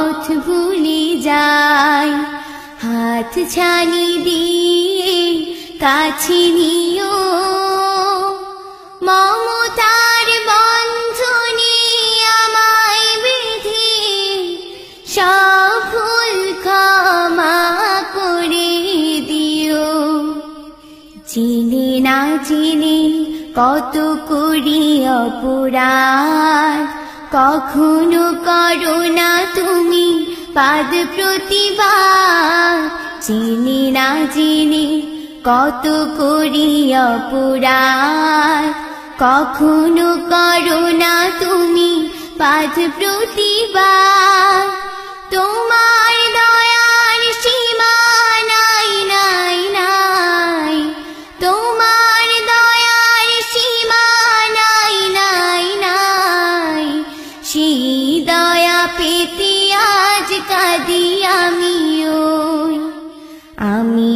পথ ভুলে যাই। হাত ছানি দিয়ে কাছে নিও। মমতার বন্ধনে আমায় বেঁধে সব ভুল ক্ষমা করে দিও। চিনি না চিনি কত করি অপরাধ কখনো করো না তুমি পাদ প্রতিভা। চিনি না চিনি, কত করি অপরাধ। কখনো করো না তুমি পাদ প্রতিভা। তোমার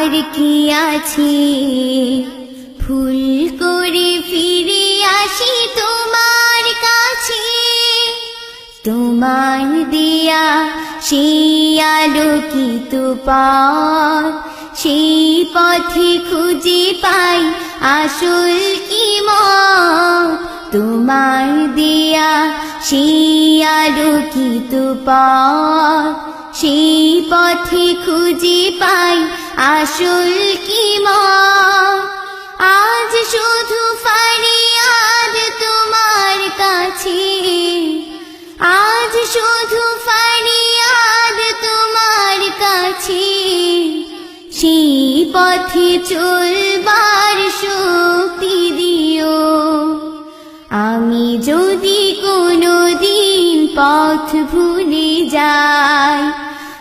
আর কি আছে? ভুল করে ফিরে আসি তোমার কাছে। তোমার দিয়া সেই আলোকিত পথ, সেই পথে খুঁজে পাই আসল কি তোমার দিয়া সেই আলোকিত পথ, সেই পথে খুঁজে পাই আসল কি মত আজ শুধু ফারিয়াদ তোমার কাছে। আজ শুধু ফারিয়াদ তোমার কাছে। সেই পথে চলবার শক্তি দিও। আমি যদি কোনো দিন পথ ভুলে যাই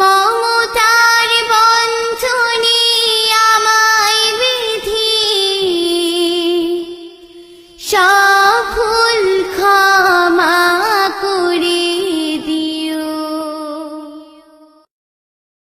Mom!